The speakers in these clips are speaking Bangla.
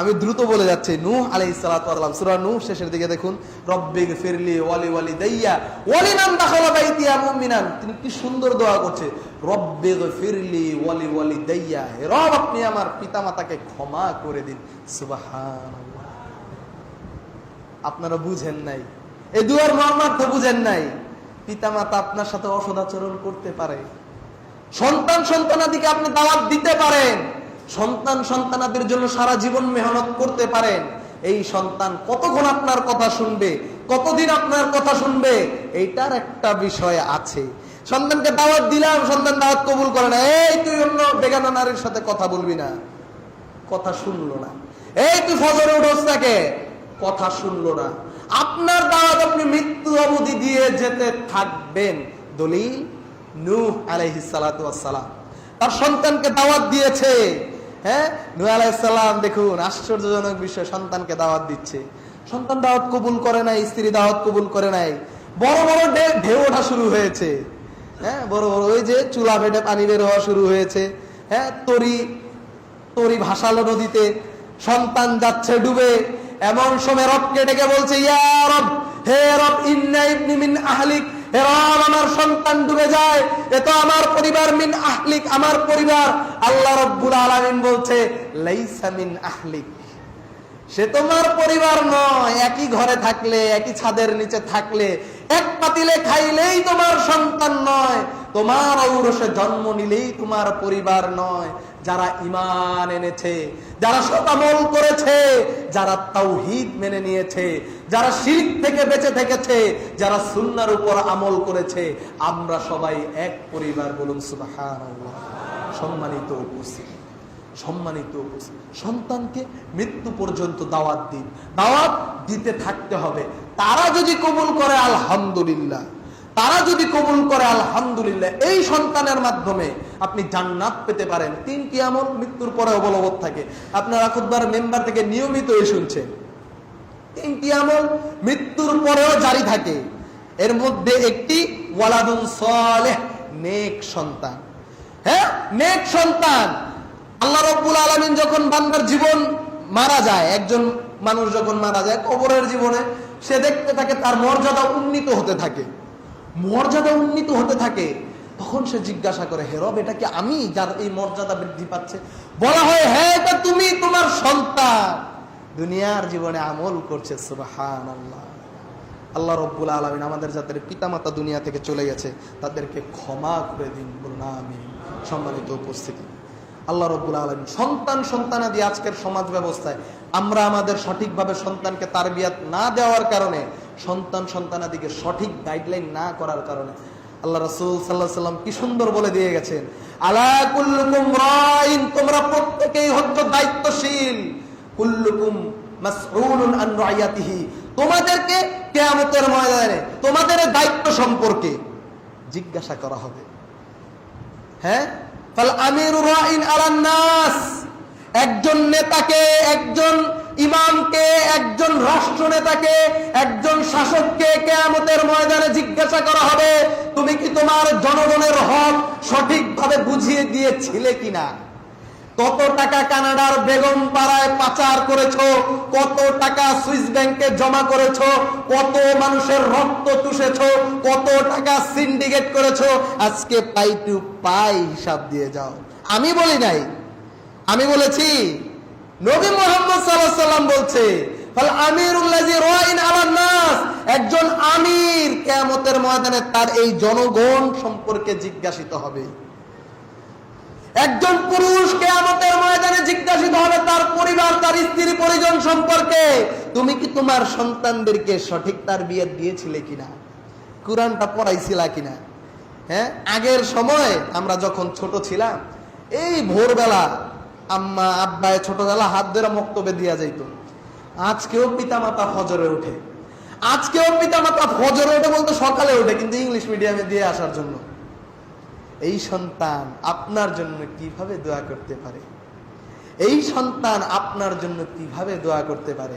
আমি দ্রুত বলে যাচ্ছি সালাতু ওয়াস সালাম, সূরা নূহ শেষের দিকে দেখুন ফিরলি ওয়ালি ওয়ালি দাইয়া ওয়ালি মান দাখালা মুমিনান। তিনি কি সুন্দর দোয়া করছে ফিরলি ওয়ালি ওয়ালি দাইয়া হে রব, আপনি আমার পিতামাতাকে ক্ষমা করে দিন। সুবহানাল্লাহ। আপনারা বুঝেন নাই, এই দুয়ার মর্মার্থ বুঝেন নাই, পিতামাতা আপনার সাথে অসদাচরণ করতে পারে। সন্তান সন্তানাদিকে আপনি দাওয়াত দিতে পারেন। সন্তান সন্তানাদের জন্য সারা জীবন মেহনত করতে পারেন। এই সন্তান কতক্ষণ আপনার কথা শুনবে? কতদিন আপনার কথা শুনবে? এইটার একটা বিষয় আছে। সন্তানকে দাওয়াত দিলাম, সন্তান দাওয়াত কবুল করে না। এই তুই অন্য বেগানা নারীর সাথে কথা বলবি না। কথা শুনলো না। এই তুই ফজরে উঠোস তাকে কথা শুনলো না। আপনার দাওয়াত আপনি মৃত্যু অবধি দিয়ে যেতে থাকবেন। দলিল, নূহ আলাইহিস সালাম। তার সন্তানকে দাওয়াত দিয়েছে। হ্যাঁ? নূহ আলাইহিস সালাম দেখুন, আশ্চর্যজনক বিষয়, সন্তানকে দাওয়াত দিচ্ছে। সন্তান দাওয়াত কবুল করে নাই, স্ত্রী দাওয়াত কবুল করে নাই। বড় বড় ঢেউ ওঠা শুরু হয়েছে। হ্যাঁ? বড় বড় ওই যে চুলা বেটে পানি বের হওয়া শুরু হয়েছে। হ্যাঁ? তরি তরি ভাসালো নদীতে সন্তান যাচ্ছে ডুবে। এমন সময় রবকে ডেকে বলছে, ইয়া রব, হে রব, ইন্না ইবনি মিন আহলিক হে রব আমার সন্তান ডুবে যায়। আমার পরিবার মিন আহলিক, আমার পরিবার। আল্লাহ রব্বুল আলামিন বলছে, লাইসা মিন আহলিক। সে তোমার পরিবার নয়, একই ঘরে থাকলে, একই ছাদের নিচে থাকলে। এক পাতিলে খাইলেই তোমার সন্তান নয়, তোমার ঔরসে জন্ম নিলেই তোমার পরিবার নয়। যারা ইমান এনেছে, যারা শতামল করেছে, যারা তাওহিদ মেনে নিয়েছে, যারা শিল্প থেকে বেঁচে থেকেছে, যারা সুন্নার উপর আমল করেছে, আমরা সবাই এক পরিবার বলুন সম্মানিত উপস্থিত, সম্মানিত। সন্তানকে মৃত্যু পর্যন্ত দাওয়াত দিন। দাওয়াত দিতে থাকতে হবে। তারা যদি কবুল করে, আলহামদুলিল্লাহ। তারা যদি কবুল করে, আলহামদুলিল্লাহ, এই সন্তানের মাধ্যমে আপনি জান্নাত পেতে পারেন। তিনটি আমল? মৃত্যুর পরে অবলবৎ থাকে। আপনারা খুদবার মেম্বার থেকে নিয়মিত শুনছেন। তিনটি আমল? মৃত্যুর পরেও জারি থাকে। এর মধ্যে একটি, ওয়ালাদুন সালেহ, নেক সন্তান। হ্যাঁ? নেক সন্তান। আল্লাহ রব্বুল আলমিন যখন বান্দার জীবন মারা যায়, একজন মানুষ যখন মারা যায়, কবরের জীবনে, সে দেখতে থাকে তার মর্যাদা উন্নীত হতে থাকে। মর্যাদা উন্নীত হতে থাকে, তখন সে জিজ্ঞাসা করে, হে রব, এটা কি আমি যার এই মর্যাদা বৃদ্ধি পাচ্ছে? বলা হয় হ্যাঁ এটা তুমি, তোমার সন্তান। দুনিয়ার জীবনে আমল করছে সুবাহান আল্লাহ আল্লাহ রব্বুল আলমিন আমাদের যাদের পিতামাতা দুনিয়া থেকে চলে গেছে, তাদেরকে ক্ষমা করে দিন, বলুন আমি সম্মানিত উপস্থিতি। আল্লাহ রব্বুল আলমিন সন্তান সন্তানাদি আজকের সমাজ ব্যবস্থায়, আমরা আমাদের সঠিকভাবে সন্তানকে তারবিয়াত না দেওয়ার কারণে সন্তান সন্তানাদিকে সঠিক গাইডলাইন না করার কারণে আল্লাহ রসুল সাল্লাহ সাল্লাম কি সুন্দর বলে দিয়ে গেছেন, আলা কুল্লুকুম রাইন তোমরা প্রত্যেকেই হচ্ছ দায়িত্বশীল। কুল্লুকুম মাসউলুন আন তোমাদেরকে কিয়ামতের ময়দানে, তোমাদের দায়িত্ব সম্পর্কে জিজ্ঞাসা করা হবে। হ্যাঁ? ফাল আমিরু রাইন আলান নাস একজন নেতাকে একজন ইমামকে, একজন রাষ্ট্র নেতাকে একজন শাসককে কেয়ামতের ময়দানে জিজ্ঞাসা করা হবে, তুমি কি তোমার জনগণের হক সঠিকভাবে বুঝিয়ে দিয়েছিলে কিনা? কত টাকা কানাডার বেগম পাড়ায় পাচার করেছ? কত টাকা সুইস ব্যাংকে জমা করেছ? কত মানুষের রক্ত চুষেছো? কত টাকা সিন্ডিকেট করেছ? আজকে পাই টু পাই হিসাব দিয়ে যাও। আমি বলি নাই। আমি বলেছি নবী মোহাম্মদ আলাইহি সাল্লাম বলছে একজন আমির ময়দানে তার এই জনগণ সম্পর্কে জিজ্ঞাসিত হবে। একজন পুরুষ কেয়ামতের ময়দানে জিজ্ঞাসিত হবে তার পরিবার, তার স্ত্রী পরিজন সম্পর্কে, তুমি কি তোমার সন্তানদেরকে সঠিক তার বিয়ে দিয়েছিলে কিনা? কোরআনটা পড়াইছিলা কিনা? হ্যাঁ আগের সময় আমরা যখন ছোট ছিলাম, এই ভোরবেলা আম্মা, আব্বায়, ছোটবেলা হাত ধরে মক্তবে দিয়া যাইত। আজকেও পিতামাতা ফজরে ওঠে। আজকেও পিতামাতা ফজরে ওঠে বলতে সকালে ওঠে, কিন্তু ইংলিশ মিডিয়ামে দিয়ে আসার জন্য। এই সন্তান আপনার জন্য কীভাবে দোয়া করতে পারে? এই সন্তান আপনার জন্য কীভাবে দোয়া করতে পারে?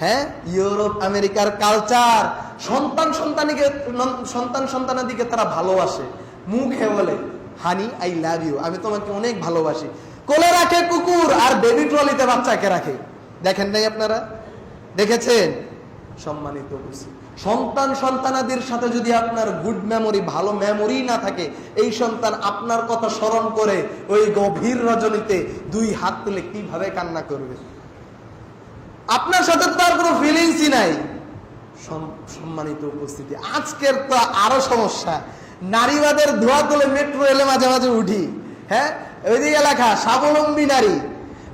হ্যাঁ ইউরোপ, আমেরিকার কালচার, সন্তান সন্তানিকে সন্তান সন্তানের দিকে তারা ভালোবাসে। মুখে বলে, হানি, আই লাভ ইউ। আমি তোমাকে অনেক ভালোবাসি। কোলে রাখে কুকুর আর বেবি ট্রলিতে বাচ্চাকে রাখে। দেখেন নাই আপনারা? দেখেছেন? সম্মানিত সন্তান সন্তানাদের সাথে যদি আপনার গুড মেমোরি ভালো মেমোরি না থাকে, এই সন্তান আপনার কথা স্মরণ করে ওই গভীর রজনীতে দুই হাত তুলে কীভাবে কান্না করবে? আপনার সাথে তো আর কোনো ফিলিংসই নাই। সম্মানিত উপস্থিতি। আজকের তো আরও সমস্যা। নারীবাদের ধোয়া তুলে মেট্রো রেলে মাঝে মাঝে উঠি। হ্যাঁ? ওইদিকে লেখা, স্বাবলম্বী নারী।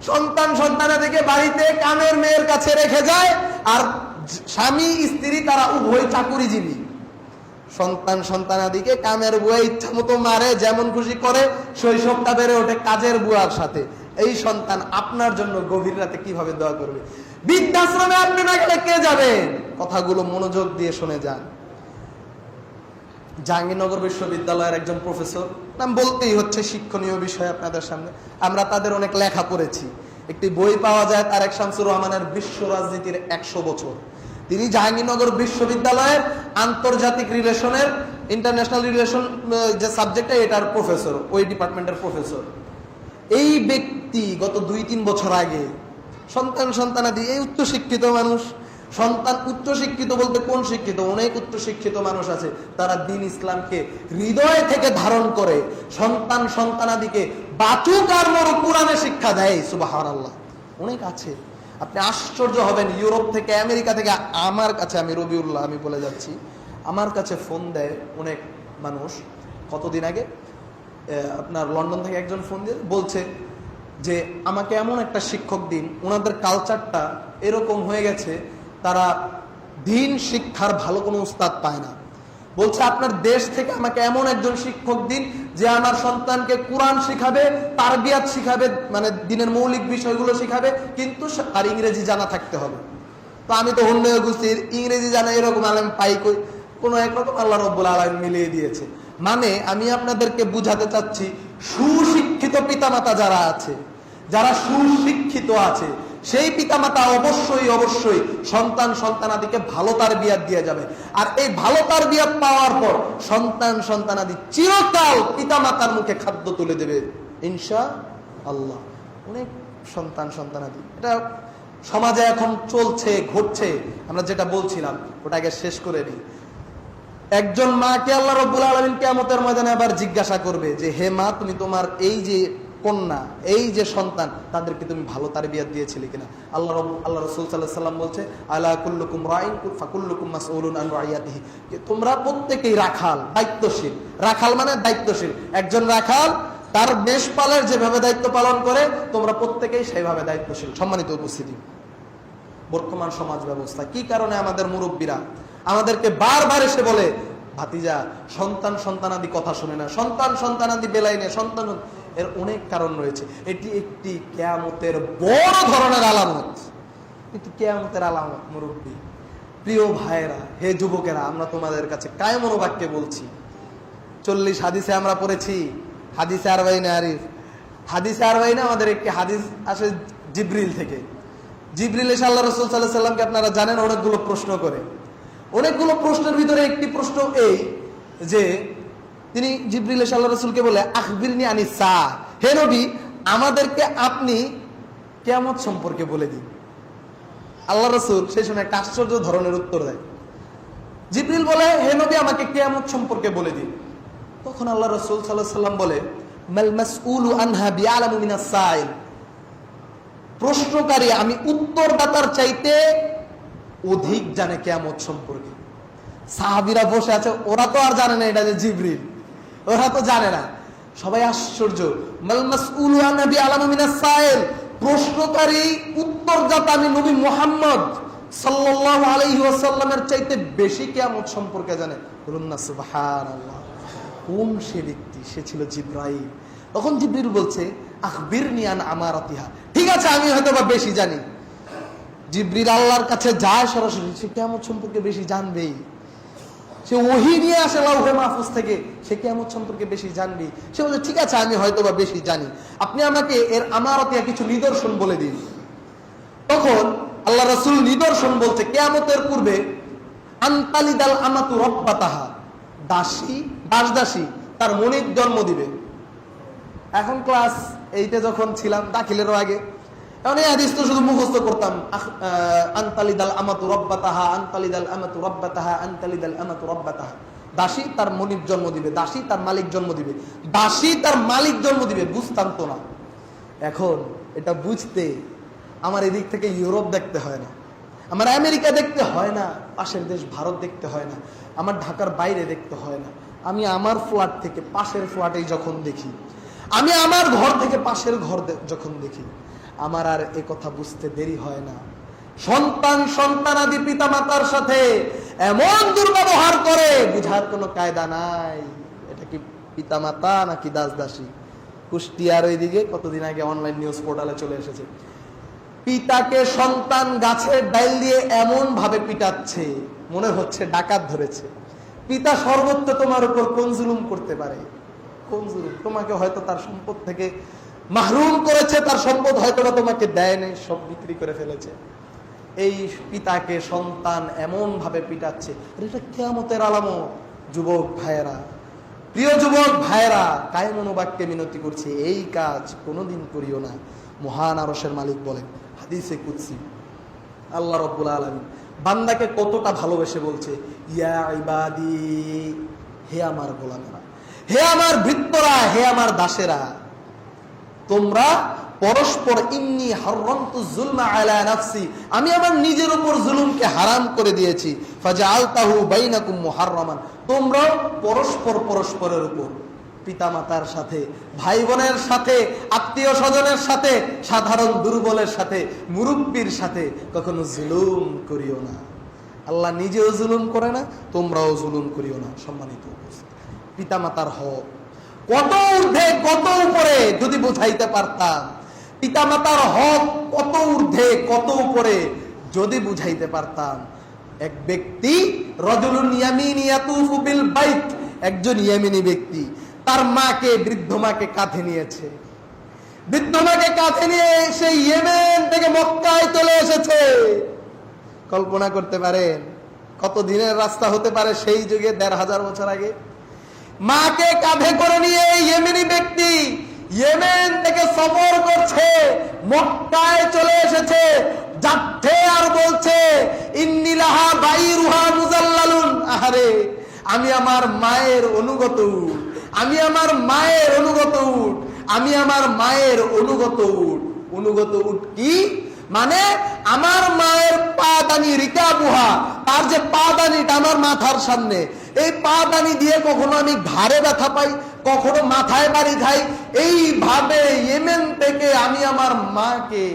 সন্তান সন্তানা থেকে বাড়িতে কামের মেয়ের কাছে রেখে যায়, আর স্বামী, স্ত্রী তারা উভয় চাকুরিজীবী। সন্তান সন্তানাদিকে কামের বুয়া ইচ্ছা মতো মারে, যেমন খুশি করে, শৈশবটা বেড়ে ওঠে কাজের বুয়ার সাথে। এই সন্তান আপনার জন্য গভীর রাতে কীভাবে দোয়া করবে? বৃদ্ধাশ্রমে আপনি না গেলে কে যাবেন? কথাগুলো মনোযোগ দিয়ে শুনে যান। জাহাঙ্গীরনগর বিশ্ববিদ্যালয়ের একজন প্রফেসর। নাম বলতেই হচ্ছে শিক্ষণীয় বিষয় আপনাদের সামনে। আমরা তাদের অনেক লেখা পড়েছি। একটি বই পাওয়া যায় তারেক শামসুর রহমানের বিশ্ব রাজনীতির একশো বছর। তিনি জাহাঙ্গীরনগর বিশ্ববিদ্যালয়ের আন্তর্জাতিক রিলেশনের ইন্টারন্যাশনাল রিলেশন যে সাবজেক্টটা এটার প্রফেসর ওই ডিপার্টমেন্টের প্রফেসর এই ব্যক্তি গত দুই তিন বছর আগে সন্তান সন্তানাদি, এই উচ্চশিক্ষিত মানুষ সন্তান উচ্চশিক্ষিত বলতে কোন শিক্ষিত? অনেক উচ্চশিক্ষিত মানুষ আছে, তারা দিন ইসলামকে হৃদয় থেকে ধারণ করে, সন্তান সন্তানাদিকে বাচুক আর মরু কোরআনে শিক্ষা দেয় সুবাহ আল্লাহ অনেক আছে। আপনি আশ্চর্য হবেন, ইউরোপ থেকে, আমেরিকা থেকে, আমার কাছে, আমি রবিউল্লাহ, আমি বলে যাচ্ছি, আমার কাছে ফোন দেয় অনেক মানুষ। কতদিন আগে? আপনার লন্ডন থেকে একজন ফোন দিয়ে বলছে যে, আমাকে এমন একটা শিক্ষক দিন, ওনাদের কালচারটা এরকম হয়ে গেছে তারা দিন শিক্ষার ভালো কোনো উস্তাদ পায় না। বলছে, আপনার দেশ থেকে আমাকে এমন একজন শিক্ষক দিন যে আমার সন্তানকে কোরআন শিখাবে, তারবিয়াত শিখাবে মানে দিনের মৌলিক বিষয়গুলো শিখাবে, কিন্তু তার ইংরেজি জানা থাকতে হবে। তো আমি তো অন্য বুঝছি ইংরেজি জানা এরকম আলেম পাই কই? কোনো একরকম আল্লাহ রব্বুল আলম মিলিয়ে দিয়েছে। মানে আমি আপনাদেরকে বুঝাতে চাচ্ছি, সুশিক্ষিত পিতামাতা যারা আছে, যারা সুশিক্ষিত আছে সেই পিতামাতা অবশ্যই অবশ্যই সন্তান সন্তানাদিকে ভালো তার বিয়াদ দিয়ে যাবে। আর এই ভালো তার বিয়াদ পাওয়ার পর সন্তান সন্তানাদি চিরকাল পিতামাতার মুখে খাদ্য তুলে দেবে ইনশা আল্লাহ অনেক সন্তান সন্তানাদি। এটা সমাজে এখন চলছে, ঘটছে, আমরা যেটা বলছিলাম, ওটাকে শেষ করে নিই। একজন মাকে আল্লাহ রব্বুল আলমিন কেমতের ময়দানে আবার জিজ্ঞাসা করবে যে, হে মা, তুমি তোমার এই যে কন্যা, এই যে সন্তান, তাদেরকে তুমি ভালো তার বিয়াদ দিয়েছিলে কিনা? আল্লাহ রব, আল্লাহ রসুল সাল্লাহ সাল্লাম বলছে আল্লাহ কুল্লুকুম রাইন ফাকুল্লুকুম মাসউলুন আন রাইয়াতিহি। তোমরা প্রত্যেকেই রাখাল, দায়িত্বশীল। রাখাল মানে দায়িত্বশীল। একজন রাখাল, তার মেষপালের যেভাবে দায়িত্ব পালন করে, তোমরা প্রত্যেকেই সেইভাবে দায়িত্বশীল। সম্মানিত উপস্থিতি, বর্তমান সমাজ ব্যবস্থা, কি কারণে আমাদের মুরব্বীরা আমাদেরকে বারবার এসে বলে, ভাতিজা, সন্তান সন্তানাদি কথা শুনে না, সন্তান সন্তানাদি বেলাই নেই সন্তান এর অনেক কারণ রয়েছে। এটি একটি কেয়ামতের বড় ধরনের আলামত। কিন্তু কেয়ামতের আলামত, মুরব্বী। প্রিয় ভাইয়েরা, হে যুবকেরা, আমরা তোমাদের কাছে কায় মনোবাক্যে বলছি। চল্লিশ হাদিসে আমরা পড়েছি, হাদিসে আরবাইনে আরিফ। হাদিসে আরবাইনে আমাদের একটি হাদিস আসে জিব্রিল থেকে। জিব্রিল এসে আল্লাহ রসুল সাল্লাহ সাল্লামকে আপনারা জানেন, অনেকগুলো প্রশ্ন করে। অনেকগুলো প্রশ্নের ভিতরে একটি প্রশ্ন এই যে তিনি জিব্রিল এসে আল্লাহ রসুলকে বলে, আখবিরনি আনি সা হে নবী, আমাদেরকে আপনি কেমত সম্পর্কে বলে দিন। আল্লাহ রসুল সেই সময় একটা আশ্চর্য ধরনের উত্তর দেয়। জিব্রিল বলে, হে নবী, আমাকে কেয়ামত সম্পর্কে বলে দিন। তখন আল্লাহ রসুল সাল্লাহ বলে প্রশ্নকারী, আমি উত্তরদাতার চাইতে অধিক জানে কেয়ামত সম্পর্কে। সাহাবিরা বসে আছে, ওরা তো আর জানে না এটা যে জিব্রিল। ওরা তো জানে না। সবাই আশ্চর্য। প্রশ্নকারী আমি নবী মুহাম্মদ সাল্লাল্লাহু আলাইহি ওয়াসাল্লামের চাইতে বেশি সম্পর্কে জানে। কোন সে ব্যক্তি? সে ছিল তখন জিব্রিল বলছে আখবির নিয়ান আমার অতিহা ঠিক আছে, আমি হয়তো বা বেশি জানি। জিব্রিল আল্লাহর কাছে যায় সরাসরি, সে কেমন সম্পর্কে বেশি জানবেই। সে ওহি নিয়ে আসে লাউহে মাহফুজ থেকে, সে কেমন সম্পর্কে বেশি জানবি। সে বলছে ঠিক আছে, আমি হয়তো বা বেশি জানি। আপনি আমাকে এর আমারতিয়া কিছু নিদর্শন বলে দিন। তখন আল্লাহ রসুল নিদর্শন বলছে, কেয়ামতের পূর্বে আন্তালিদাল আমাতু রব্বাতাহা। দাসী দাস দাসী তার মনির জন্ম দিবে। এখন ক্লাস এইটা যখন ছিলাম, দাখিলেরও আগে। হাদিস তো শুধু মুখস্থ করতাম আনতালিদাল আমাতু রব্বাতাহা, আনতালিদাল আমাতু রব্বাতাহা, আনতালিদাল আমাতু রব্বাতাহা। দাসী তার জন্ম দিবে, দাসী তার মালিক জন্ম দিবে, দাসী তার মালিক জন্ম দিবে, বুঝতাম তো না। এখন এটা বুঝতে আমার এদিক থেকে ইউরোপ দেখতে হয় না, আমার আমেরিকা দেখতে হয় না, পাশের দেশ ভারত দেখতে হয় না, আমার ঢাকার বাইরে দেখতে হয় না। আমি আমার ফ্ল্যাট থেকে পাশের ফ্ল্যাটেই যখন দেখি, আমি আমার ঘর থেকে পাশের ঘর যখন দেখি আমার আর এ কথা বুঝতে দেরি হয় না। সন্তান সন্তানাদি পিতা মাতার সাথে এমন দুর্ব্যবহার করে, বুঝার কোনো কায়দা নাই। এটা কি পিতা মাতা নাকি দাস দাসী কুষ্টিয়ার ওইদিকে কতদিন আগে অনলাইন নিউজ পোর্টালে চলে এসেছে। পিতাকে সন্তান গাছের ডাইল দিয়ে এমন ভাবে পিটাচ্ছে, মনে হচ্ছে ডাকাত ধরেছে। পিতা সর্বত্র তোমার উপর কোন জুলুম করতে পারে। কোন জুলুম তোমাকে হয়তো তার সম্পদ থেকে মাহরুম করেছে, তার সম্পদ হয়তো বা তোমাকে দেয় নাই সব বিক্রি করে ফেলেছে। এই পিতাকে সন্তান এমন ভাবে পিটাচ্ছে এটা কেমতের আলামত, যুবক ভাইয়েরা। প্রিয় যুবক ভাইয়েরা কায় মনোবাক্যে মিনতি করছে, এই কাজ কোনোদিন করিও না। মহান আরসের মালিক বলেন, হাদিসে কুৎসি আল্লাহ রব্বুল আলমী বান্দাকে কতটা ভালোবেসে বলছে, ইয়া ইবাদি, হে আমার গোলামেরা, হে আমার ভৃত্যরা, হে আমার দাসেরা। তোমরা পরস্পর ইন্নি নাফসি, আমি আমার নিজের উপর জুলুমকে হারাম করে দিয়েছি ফাজআলতাহু বাইনাকুম মুহাররামান তোমরা পরস্পর পরস্পরের উপর, পিতামাতার সাথে ভাই বোনের সাথে আত্মীয় স্বজনের সাথে, সাধারণ দুর্বলের সাথে, মুরব্বীর সাথে কখনো জুলুম করিও না আল্লাহ নিজেও জুলুম করে না, তোমরাও জুলুম করিও না, সম্মানিত উপস্থিতি। পিতামাতার হক কত ঊর্ধ্বে, কত উপরে যদি বুঝাইতে পারতাম। পিতামাতার হক কত ঊর্ধ্বে, কত উপরে যদি বুঝাইতে পারতাম। এক ব্যক্তি বিল বাইত, একজন ইয়ামিনী ব্যক্তি। তার মাকে, বৃদ্ধ মাকে কাঁধে নিয়েছে। বৃদ্ধ মাকে কাঁধে নিয়ে সে ইয়েমেন থেকে মক্কায় চলে এসেছে। কল্পনা করতে পারেন কত দিনের রাস্তা হতে পারে সেই যুগে দেড় হাজার বছর আগে? মাকে কাঁধে করে নিয়ে ইয়েমেনি ব্যক্তি ইয়েমেন থেকে সফর করছে, মক্কায় চলে এসেছে, যাচ্ছে আর বলছে ইন্নিলাহা বাইরুহা মুজাল্লালুন আহারে, আমি আমার মায়ের অনুগত উট। আমি আমার মায়ের অনুগত উঠ আমি আমার মায়ের অনুগত উঠ অনুগত উঠ কি মানে আমার মায়ের পা দানি রিকা বুহা তার যে পা দানিটা আমার মাথার সামনে এই পা দানি দিয়ে কখনো আমি ঘাড়ে ব্যথা পাই, কখনো মাথায় বাড়ি খাই। এইভাবে ইয়েমেন থেকে আমি আমার মাকে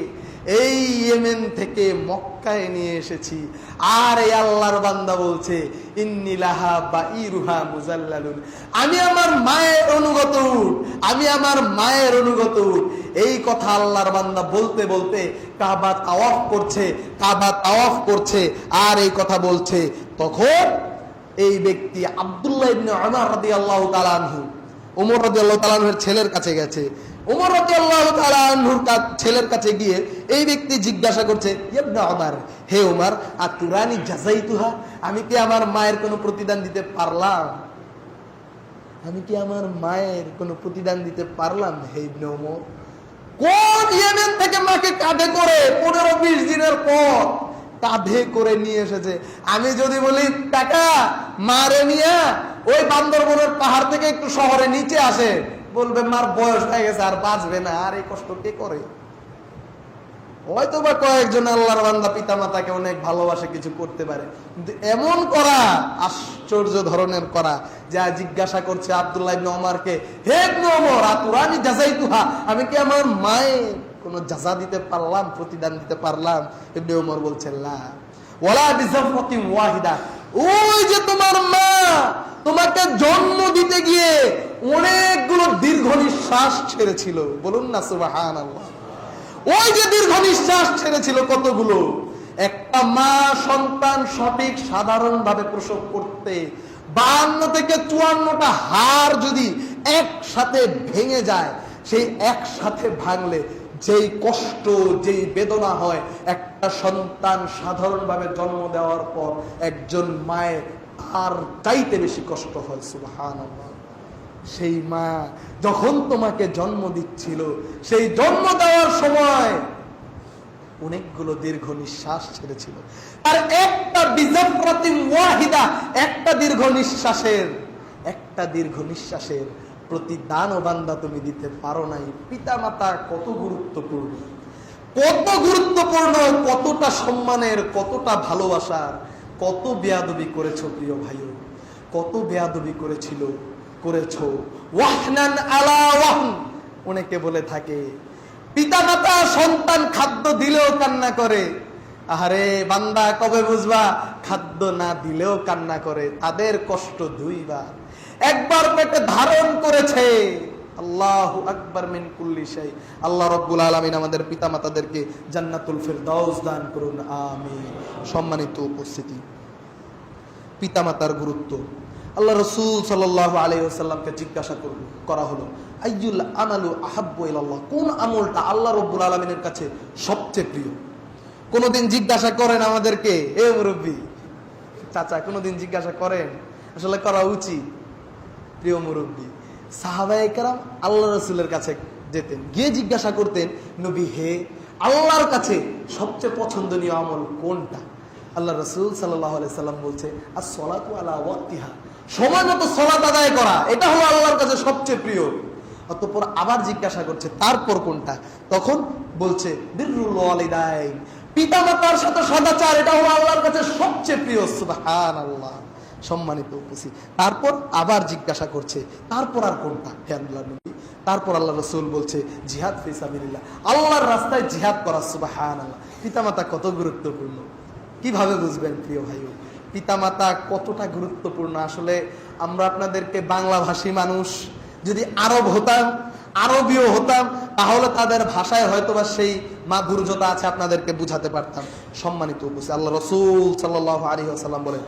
এই ইয়েমেন থেকে মক্কায় নিয়ে এসেছি। আর এই আল্লাহর বান্দা বলছে ইন্নিলাহা বা ইরুহা মুজাল্লালুন। আমি আমার মায়ের অনুগত উঠ আমি আমার মায়ের অনুগত উঠ এই কথা আল্লাহর বান্দা বলতে বলতে কাবা তাওয়াফ করছে, কাবা তাওয়াফ করছে, আর এই কথা বলছে, তখন এই ব্যক্তি আব্দুল্লাহ ইবনে উমর রাদিয়াল্লাহু তাআলা আনহু। ওমর রাদিয়াল্লাহু তাআলা আনহুর ছেলের কাছে গেছে। ওমর রাদিয়াল্লাহু তাআলা আনহুর কা- ছেলের কাছে গিয়ে এই ব্যক্তি জিজ্ঞাসা করছে, ইবনে উমর, হে উমর, আতুরানি জাযাইতুহা? আমি কি আমার মায়ের কোনো প্রতিদান দিতে পারলাম? আমি কি আমার মায়ের কোনো প্রতিদান দিতে পারলাম, হে ইবনে উমর? কোন ইয়েমেন থেকে মাকে কাঁধে করে পনেরো বিশ দিনের পর কাঁধে করে নিয়ে এসেছে। আমি যদি বলি টাকা মারে নিয়ে ওই বান্দরবনের পাহাড় থেকে একটু শহরে নিচে আসে। বলবে, মার বয়স হয়ে গেছে, আর বাঁচবে না, আর এই কষ্ট কে করে? হয়তো বা কয়েকজন আল্লাহর বান্দা পিতা মাতাকে অনেক ভালোবাসে, কিছু করতে পারে। এমন করা, আশ্চর্য ধরনের করা, যা জিজ্ঞাসা করছে আব্দুল্লাহ ইবনে ওমরকে, হে আমি কি আমার মায়ের কোনো জাযা দিতে পারলাম, প্রতিদান দিতে পারলাম। ইবনে ওমর বলছে লা ওয়ালা বিজাফরাতিন ওয়াহিদা। ওই যে তোমার মা, তোমাকে জন্ম দিতে গিয়ে অনেকগুলো দীর্ঘ নিঃশ্বাস ছেড়েছিল। বলুন না, সুবহানাল্লাহ। ওই যে দীর্ঘ নিঃশ্বাস ছেড়েছিল কতগুলো? একটা মা সন্তান সঠিক সাধারণভাবে প্রসব করতে বান্ন থেকে চুয়ান্নটা হার যদি একসাথে ভেঙে যায়, সেই একসাথে ভাঙলে যেই কষ্ট, যেই বেদনা হয়, একটা সন্তান সাধারণভাবে জন্ম দেওয়ার পর একজন মায়ের আর চাইতে বেশি কষ্ট হয় সুবহান সেই মা যখন তোমাকে জন্ম দিচ্ছিল, সেই জন্ম দেওয়ার সময় অনেকগুলো দীর্ঘ নিঃশ্বাস ছেড়েছিল। আর একটা বিজপ্রতি ওয়াহিদা, একটা দীর্ঘ নিঃশ্বাসের, একটা দীর্ঘ নিঃশ্বাসের প্রতিদান ও বান্দা তুমি দিতে পারো নাই। পিতা মাতা কত গুরুত্বপূর্ণ। কত গুরুত্বপূর্ণ, কতটা সম্মানের, কতটা ভালোবাসার, কত বেয়াদবি করেছ প্রিয় ভাইও। কত বেয়াদবি করেছিল, করেছ। ওয়াহনান আলা ওয়াহন। অনেকে বলে থাকে পিতা মাতা সন্তান খাদ্য দিলেও কান্না করে। আরে বান্দা, কবে বুঝবা? খাদ্য না দিলেও কান্না করে। তাদের কষ্ট দুইবার একবার পেটে ধারণ করেছে। আল্লাহ আকবার মিন কুল্লি শাই। আল্লাহ রব্বুল আলামিন আমাদের পিতা মাতাদেরকে জান্নাতুল ফিরদাউস দান করুন, আমিন। সম্মানিত উপস্থিতি। পিতামাতার গুরুত্ব। আল্লাহ রসুল সাল্লাহ আলাইসাল্লামকে জিজ্ঞাসা করল, করা হলো, আইয়ুল আমালু আহাব্বু ইলাল্লাহ? কোন আমলটা আল্লাহ রব্বুল আলমিনের কাছে সবচেয়ে প্রিয়? কোনোদিন জিজ্ঞাসা করেন আমাদেরকে, এ মুরব্বী, চাচা কোনোদিন জিজ্ঞাসা করেন? আসলে করা উচিত। প্রিয় মুরব্বী কেরাম আল্লাহ রসুলের কাছে যেতেন, গিয়ে জিজ্ঞাসা করতেন, নবী, হে আল্লাহর কাছে সবচেয়ে পছন্দনীয় আমল কোনটা? আল্লাহ রসুল সাল্লাম বলছে আর সলাতু আলা সময় মতো সলাত আদায় করা, এটা হলো আল্লাহর কাছে সবচেয়ে প্রিয়। অতপর আবার জিজ্ঞাসা করছে, তারপর কোনটা? তখন বলছে পিতা মাতার সাথে সদাচার, এটা হলো আল্লাহর কাছে সবচেয়ে প্রিয় সুবহান আল্লাহ সম্মানিত উপস্থিত। তারপর আবার জিজ্ঞাসা করছে, তারপর আর কোনটা? হে আল্লাহ নবী, তারপর আল্লাহ রসুল বলছে, জিহাদ ফিসাবিল্লাহ আল্লাহর রাস্তায় জিহাদ করা সুবাহান আল্লাহ পিতামাতা কত গুরুত্বপূর্ণ? কীভাবে বুঝবেন প্রিয় ভাইও? পিতামাতা কতটা গুরুত্বপূর্ণ? আসলে আমরা আপনাদেরকে বাংলাভাষী মানুষ, যদি আরব হতাম আরবীয় হতাম, তাহলে তাদের ভাষায় হয়তোবা সেই মাধুর্যতা আছে আপনাদেরকে বুঝাতে পারতাম। সম্মানিত উপস্থিত, আল্লাহ রসুল সাল্লাহ আলী আসাল্লাম বলেন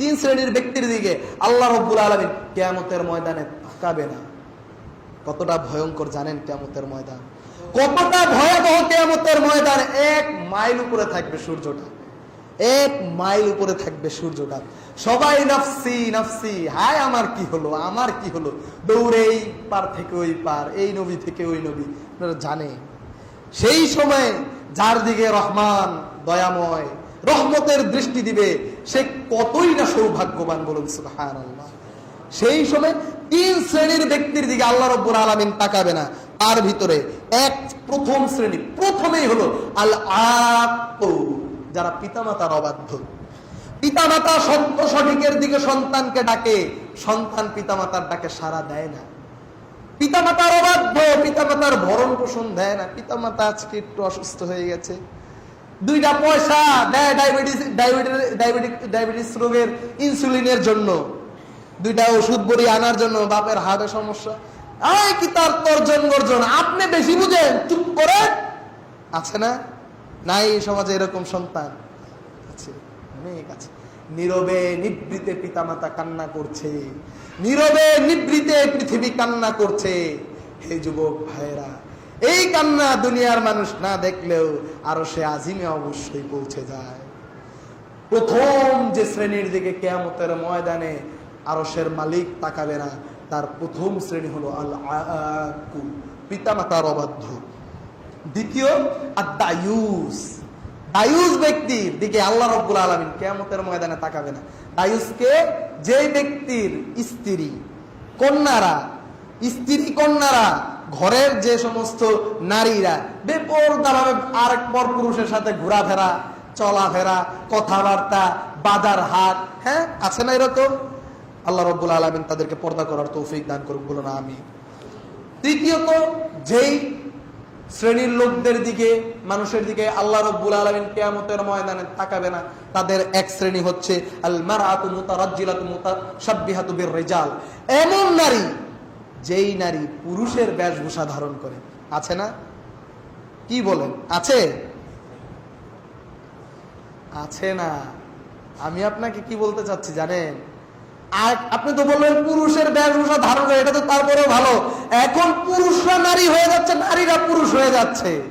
তিন শ্রেণির ব্যক্তির দিকে আল্লাহ রাব্বুল আলামিন কিয়ামতের ময়দানে তাকাবে না। কতটা ভয়ঙ্কর জানেন কিয়ামতের ময়দান? কতটা ভয়াবহ কিয়ামতের ময়দান? এক মাইল উপরে থাকবে সূর্যটা। এক মাইল উপরে থাকবে সূর্যটা সবাই নাফসি নাফসি, হায়, আমার কি হলো, আমার কি হলো? দৌড়ে এই পার থেকে ওই পার, এই নবী থেকে ওই নবী। আপনারা জানেন, সেই সময় যার দিকে রহমান দয়াময়, রহমতের দৃষ্টি দিবে, সে কতই না সৌভাগ্যবান বলুন সুবহান আল্লাহ সেই সময় তিন শ্রেণির ব্যক্তির দিকে আল্লাহ রব্বুর আলমিন তাকাবে না। তার ভিতরে এক প্রথম শ্রেণি, প্রথমেই হলো আল আপ যারা পিতামাতার অবাধ্য। পিতামাতা সত্য সঠিকের দিকে সন্তানকে ডাকে, সন্তান পিতামাতার ডাকে সাড়া দেয় না। পিতামাতার অবাধ্য, পিতামাতার ভরণ পোষণ দেয় না। পিতামাতা আজকে একটু অসুস্থ হয়ে গেছে। দুইটা পয়সা দেয় ডায়াবেটিস ডায়াবেটিস ডায়াবেটিস রোগের ইনসুলিনের জন্য। দুইটা ওষুধ বড়ি আনার জন্য, বাপের হার্টে সমস্যা। আয় কি তার তর্জন গর্জন, আপনি বেশি বুঝেন, চুপ করে। আছে না? নাই সমাজে এরকম সন্তান। আছে, অনেক আছে। নীরবে নিবৃতে পিতামাতা কান্না করছে। নীরবে নিবৃতে পৃথিবী কান্না করছে। হে যুবক ভাইরা এই কান্না দুনিয়ার মানুষ না দেখলেও আরও সে আজিমে অবশ্যই পৌঁছে যায়। প্রথম যে শ্রেণির দিকে কেয়ামতের ময়দানে আরসের মালিক তাকাবে না, তার প্রথম শ্রেণি হলো আল পিতামাতার অবাধ্য। দ্বিতীয় আর ব্যক্তির দিকে আল্লাহ রব্বুল আলমিন কেয়ামতের ময়দানে তাকাবে না। দায়ুসকে ব্যক্তির স্ত্রী, কন্যারা স্ত্রী, কন্যারা, ঘরের যে সমস্ত নারীরা বেপরদাভাবে আরেক পর পুরুষের সাথে ঘোরাফেরা, চলাফেরা, কথাবার্তা, বাজার হাট হ্যাঁ আছে না এরকম? আল্লাহ রব্বুল আলমিন তাদেরকে পর্দা করার তৌফিক দান করুক বলো না আমি তৃতীয়ত, যেই শ্রেণির লোকদের দিকে, মানুষের দিকে আল্লাহ রব্বুল আলমিন কেয়ামতের ময়দানে তাকাবে না। তাদের এক শ্রেণি হচ্ছে রিজাল এমন নারী যেই নারী পুরুষের বেশভূষা ধারণ করে। আছে না? কি বলেন? আছে? আছে না। আমি আপনাকে কি বলতে চাচ্ছি জানেন? আর আপনি তো বললেন পুরুষের বেশভূষা ধারণ করে, এটা তো তারপরেও ভালো। এখন পুরুষরা নারী হয়ে যাচ্ছে, নারীরা পুরুষ হয়ে যাচ্ছে।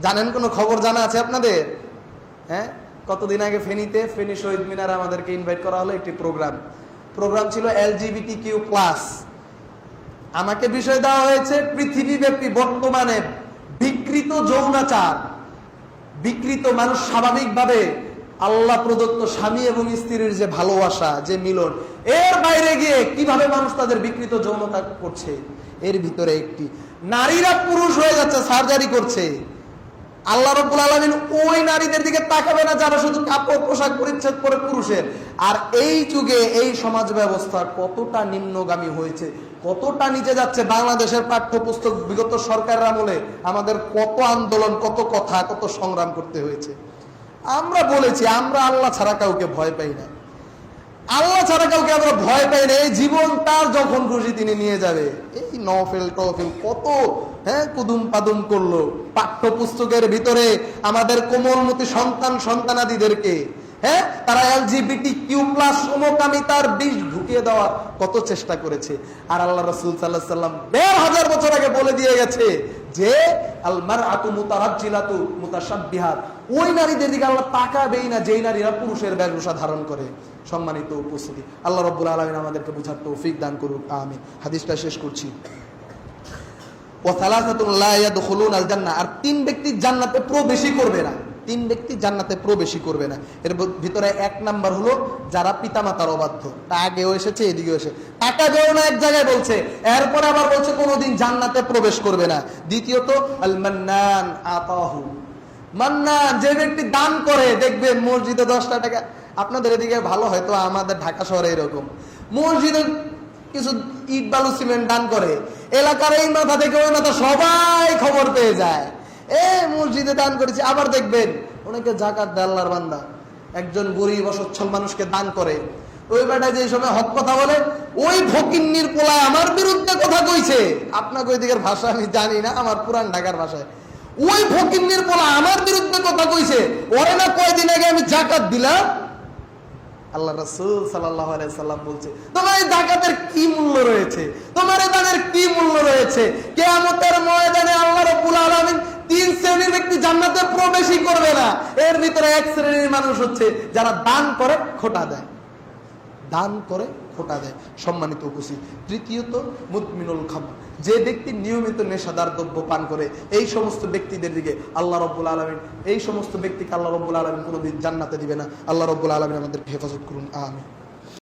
জানেন কোনো খবর জানা আছে আপনাদের? হ্যাঁ? কতদিন আগে ফেনীতে, ফেনী শহীদ মিনারে আমাদেরকে ইনভাইট করা হলো একটি প্রোগ্রাম প্রোগ্রাম ছিল এলজিবিটি কিউ প্লাস আমাকে বিষয় দেওয়া হয়েছে, পৃথিবীব্যাপী বর্তমানে বিকৃত যৌনাচার। বিকৃত মানুষ স্বাভাবিকভাবে আল্লাহ প্রদত্ত স্বামী এবং স্ত্রীর যে ভালোবাসা, যে মিলন, এর বাইরে গিয়ে কীভাবে মানুষ তাদের বিকৃত যৌনতা করছে? এর ভিতরে একটি। নারীরা পুরুষ হয়ে যাচ্ছে, সার্জারি করছে। আল্লাহ রব্বুল আলমিন ওই নারীদের দিকে তাকাবে না যারা শুধু কাপড়, পোশাক পরিচ্ছেদ করে পুরুষের। আর এই যুগে এই সমাজ ব্যবস্থা কতটা নিম্নগামী হয়েছে, কতটা নিচে যাচ্ছে। বাংলাদেশের পাঠ্যপুস্তক বিগত সরকারের আমলে আমাদের কত আন্দোলন, কত কথা, কত সংগ্রাম করতে হয়েছে। আমরা বলেছি, আমরা আল্লাহ ছাড়া কাউকে ভয় পাই না। আল্লাহ ছাড়া কাউকে আমরা ভয় পাই না। এই জীবন তার যখন খুশি তিনি নিয়ে যাবে। এই নফেল টফেল কত হ্যাঁ কুদুম পাদুম করল। পাঠ্যপুস্তকের ভিতরে আমাদের কোমলমতি সন্তান, সন্তানাদিদেরকে হ্যাঁ তারা এলজিবিটি কিউ প্লাস সমকামিতার বিষ ঢুকিয়ে দেওয়ার কত চেষ্টা করেছে। আর আল্লাহ রসুল সাল্লাহ সাল্লাম দেড় হাজার বছর আগে বলে দিয়ে গেছে যে আলমার আতু মুতারাজ্জিলাতু মুতাসাব্বিহাত ওই নারীদের দিকে আল্লাহ তাকাবেই না, যেই নারীরা পুরুষের বেশভূষা ধারণ করে। সম্মানিত উপস্থিতি। আল্লাহ রব্বুল আলমিন আমাদেরকে বুঝার তৌফিক দান করুক আমি হাদিসটা শেষ করছি। আর তিন ব্যক্তি জান্নাতে প্রবেশই করবে না। তিন ব্যক্তি জান্নাতে প্রবেশই করবে না। এর ভিতরে এক নাম্বার হলো যারা পিতামাতার অবাধ্য। তা আগেও এসেছে, এদিকেও এসে টাকা দেও না এক জায়গায় বলছে। এরপর আবার বলছে, কোনোদিন জান্নাতে প্রবেশ করবে না। দ্বিতীয়ত আল মান্নান আতাহু। মান্নান যে ব্যক্তি দান করে দেখবেন মসজিদে দশটা টাকা। আপনাদের এদিকে ভালো হয়তো আমাদের ঢাকা শহরে এরকম। মসজিদে কিছু ইট, বালু, সিমেন্ট দান করে। এলাকার এই মাথা থেকে ওই মাথা সবাই খবর পেয়ে যায়। এ, মসজিদে দান করেছে। আবার দেখবেন, অনেকে জাকাত দেয়াল্লার বান্দা। একজন গরিব, অসচ্ছল মানুষকে দান করে। ওই বেটা যে সময় হক কথা বলে, ওই ফকিন্নির পোলায় আমার বিরুদ্ধে কথা কইছে। আপনাকে ওই দিকের ভাষা আমি জানি না, আমার পুরান ঢাকার ভাষায়। ওই ফকিন্নির পোলা আমার বিরুদ্ধে কথা কইছে। ওরে না কয়দিন আগে আমি জাকাত দিলাম? আল্লাহ রসুল সাল্লাহ সাল্লাম বলছে, তোমার এই জাকাতের কি মূল্য রয়েছে? তোমার এই দানের কি মূল্য রয়েছে? কেয়ামতের ময়দানে আল্লাহ রব্বুল আলমিন তিন শ্রেণির ব্যক্তি জান্নাতে প্রবেশই করবে না। এর ভিতরে এক শ্রেণির মানুষ হচ্ছে যারা দান করে, খোটা দেয়। দান করে খোটা দেয়, সম্মানিত উপস্থিত। তৃতীয়ত, মুতমিনুল খামা যে ব্যক্তি নিয়মিত নেশাদার দ্রব্য পান করে, এই সমস্ত ব্যক্তিদের দিকে আল্লাহ রব্বুল আলমিন, এই সমস্ত ব্যক্তিকে আল্লাহ রব্বুল আলমিন কোনোদিন জান্নাতে দিবে না। আল্লাহ রব্বুল আলমিন আমাদের হেফাজত করুন আমি